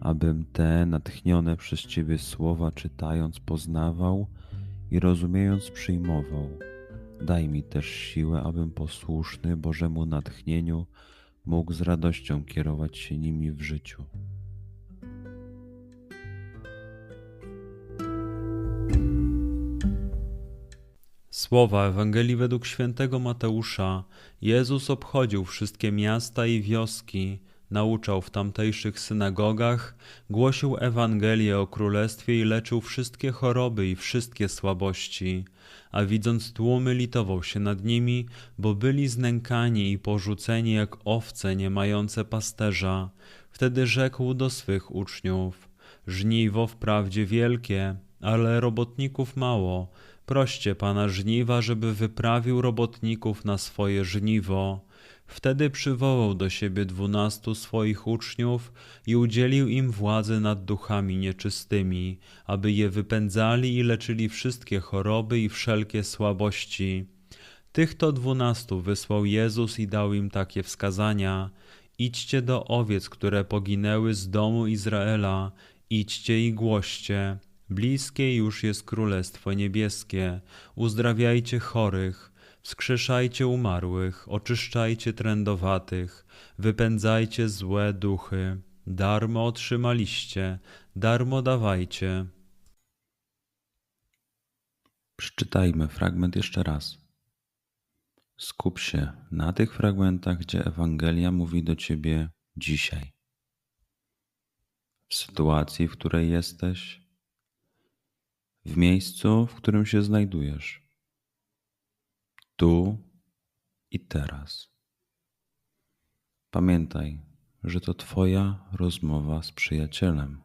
abym te natchnione przez Ciebie słowa czytając poznawał i rozumiejąc przyjmował. Daj mi też siłę, abym posłuszny Bożemu natchnieniu mógł z radością kierować się nimi w życiu. Słowa Ewangelii według świętego Mateusza. Jezus obchodził wszystkie miasta i wioski, nauczał w tamtejszych synagogach, głosił Ewangelię o Królestwie i leczył wszystkie choroby i wszystkie słabości. A widząc tłumy, litował się nad nimi, bo byli znękani i porzuceni jak owce nie mające pasterza. Wtedy rzekł do swych uczniów: Żniwo wprawdzie wielkie, ale robotników mało. Proście pana żniwa, żeby wyprawił robotników na swoje żniwo. Wtedy przywołał do siebie dwunastu swoich uczniów i udzielił im władzy nad duchami nieczystymi, aby je wypędzali i leczyli wszystkie choroby i wszelkie słabości. Tych to dwunastu wysłał Jezus i dał im takie wskazania: Idźcie do owiec, które poginęły z domu Izraela, idźcie i głoście. Bliskie już jest Królestwo Niebieskie, uzdrawiajcie chorych, Wskrzeszajcie umarłych, oczyszczajcie trędowatych, wypędzajcie złe duchy. Darmo otrzymaliście, darmo dawajcie. Przeczytajmy fragment jeszcze raz. Skup się na tych fragmentach, gdzie Ewangelia mówi do ciebie dzisiaj. W sytuacji, w której jesteś, w miejscu, w którym się znajdujesz tu i teraz. Pamiętaj, że to Twoja rozmowa z przyjacielem.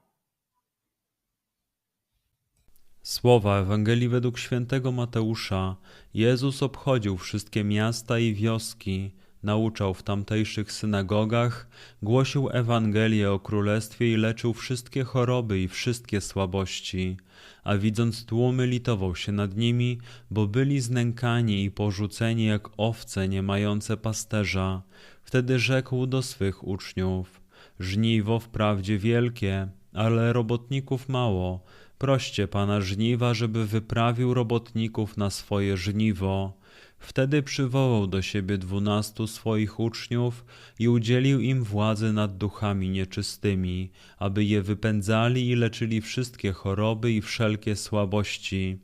Słowa Ewangelii według świętego Mateusza. Jezus obchodził wszystkie miasta i wioski, nauczał w tamtejszych synagogach, głosił Ewangelię o Królestwie i leczył wszystkie choroby i wszystkie słabości. A widząc tłumy, litował się nad nimi, bo byli znękani i porzuceni jak owce nie mające pasterza. Wtedy rzekł do swych uczniów: Żniwo wprawdzie wielkie, ale robotników mało. Proście pana żniwa, żeby wyprawił robotników na swoje żniwo. Wtedy przywołał do siebie dwunastu swoich uczniów i udzielił im władzy nad duchami nieczystymi, aby je wypędzali i leczyli wszystkie choroby i wszelkie słabości.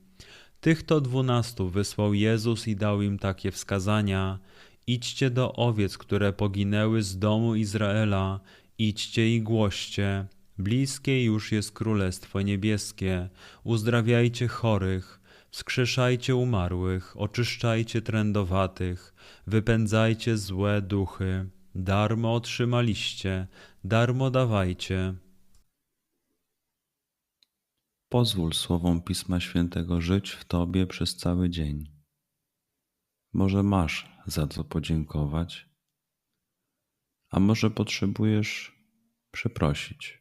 Tych to dwunastu wysłał Jezus i dał im takie wskazania: Idźcie do owiec, które poginęły z domu Izraela, idźcie i głoście. Bliskie już jest Królestwo Niebieskie, uzdrawiajcie chorych, Wskrzeszajcie umarłych, oczyszczajcie trędowatych, wypędzajcie złe duchy. Darmo otrzymaliście, darmo dawajcie. Pozwól słowom Pisma Świętego żyć w Tobie przez cały dzień. Może masz za co podziękować, a może potrzebujesz przeprosić.